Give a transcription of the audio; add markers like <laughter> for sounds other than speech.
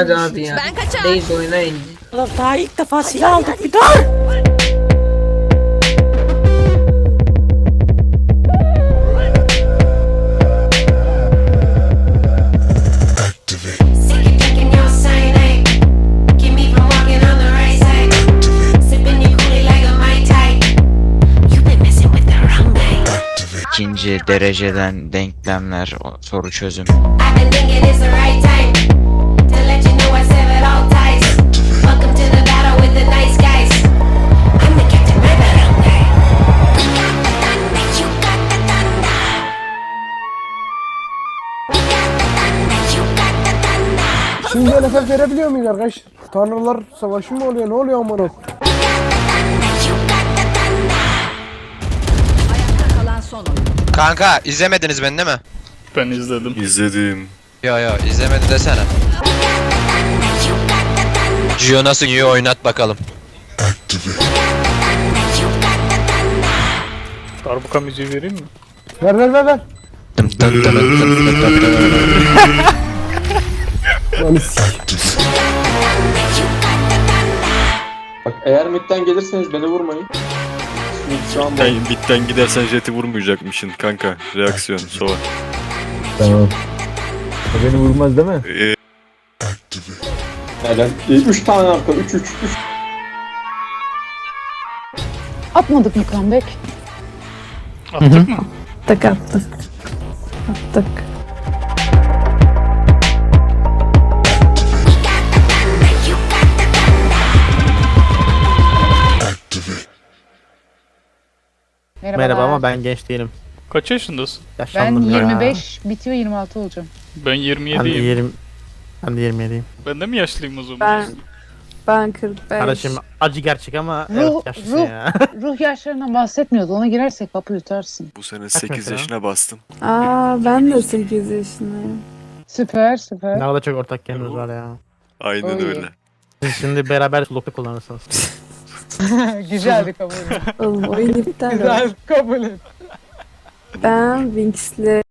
Hadi abi ya. Ben kaçar. Reis oynayın. Ulan daha ilk defa silah aldık bir dur. Sick of drinking your cyanide. Keep me from walking on the right side. Sipping your coolie like a Mai Tai. You been messing with the wrong guy. İkinci dereceden denklemler soru çözüm. Şimdi NFF verebiliyor muyuz arkadaş? Tanrılar savaşı mı oluyor? Ne oluyor amına? We got the thunder, you got the thunder. Kalan son oyun. Kanka izlemediniz beni değil mi? Ben izledim. İzledim. Yo yo izlemedi desene. Nasıl iyi oynat bakalım. Darbuka müziği vereyim mi? Ver ver ver ver. Lan Bak eğer midden gelirseniz beni vurmayın. Mid şu an Sen bitten gidersen jeti vurmayacakmışsın kanka. Reaksiyon sova. Tamam. O beni vurmaz değil mi? Ee, Helal. 3 tane arka 3 3 3. Atmadık mı comeback? Attık mı? Attık attık. Attık. Merhaba ama ben genç değilim. Kaç yaşındasın? Yaşlandım ya. 25 bitiyor 26 olacağım. Ben Ben de 27'yim. 20 ben de 27'yim. Ben de mi yaşlıyım o zaman? Ben ben 45. Kardeşim acı gerçek ama Ruh- evet yaşlısın ruh- ya. <laughs> Ruh yaşlarından bahsetmiyordu. Ona girersek kapı yutarsın. bu sene 8 mesela? yaşına bastım. Aa ben de 8 yaşındayım. Süper süper. ne kadar çok ortak yanımız var ya. Aynen Oy. öyle. Siz şimdi beraber suluklu kullanırsınız. <laughs> <laughs> Güzel bir kabul et. Oğlum oyun iptal oldu. Güzel kabul et. Ben Winx'le